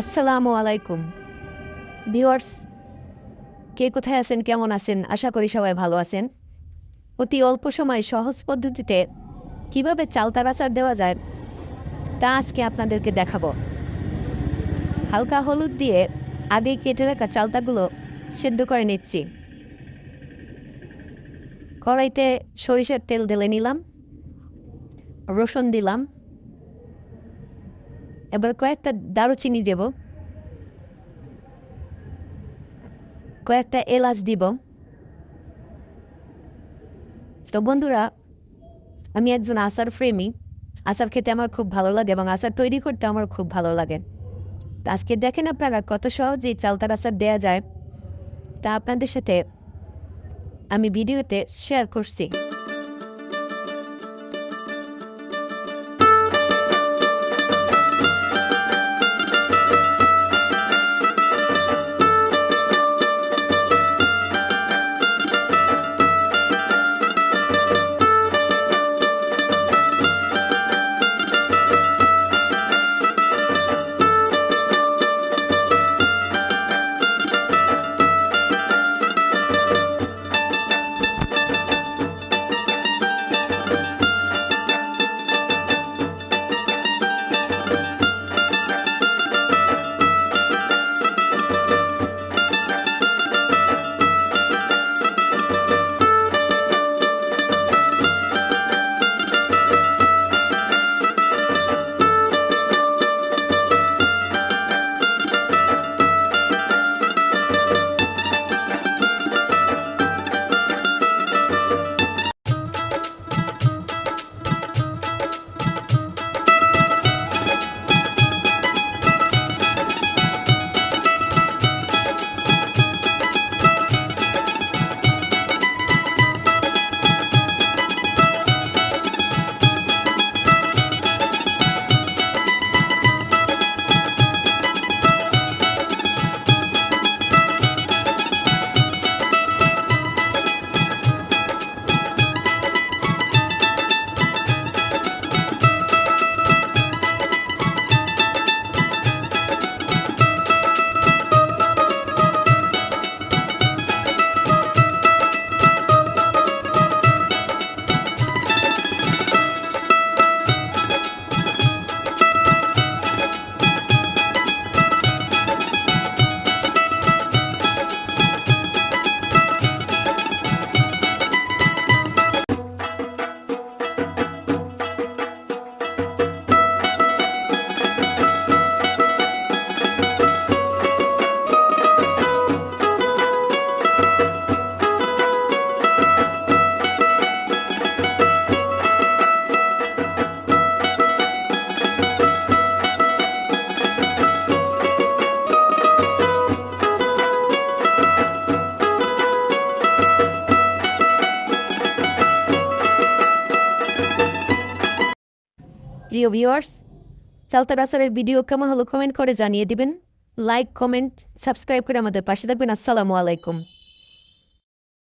আসসালামু আলাইকুম। ভিওয়ার্স কে কোথায় আছেন, কেমন আছেন? আশা করি সবাই ভালো আছেন। অতি অল্প সময় সহজ পদ্ধতিতে কীভাবে চালতার আচার দেওয়া যায়, তা আজকে আপনাদেরকে দেখাবো। হালকা হলুদ দিয়ে আগে কেটে রাখা চালতাগুলো সেদ্ধ করে নিচ্ছি। কড়াইতে সরিষার তেল ঢেলে নিলাম, রসুন দিলাম এবার কয়েকটা দারুচিনি দেব। কয়েকটা এলাচ দিব। তো বন্ধুরা, আমি একজন আচার প্রেমী। আচার খেতে আমার খুব ভালো লাগে এবং আচার তৈরি করতে আমার খুব ভালো লাগে। তো আজকে দেখেন আপনারা কত সহজেই চালতার আচার দেওয়া যায়। তা আপনাদের সাথে আমি ভিডিওতে শেয়ার করছি। প্রিয় ভিউয়ার্স চালতার আসারের ভিডিও কেমন হলো কমেন্ট করে জানিয়ে দিবেন। লাইক কমেন্ট সাবস্ক্রাইব করে আমাদের পাশে থাকবেন। আসসালামু আলাইকুম।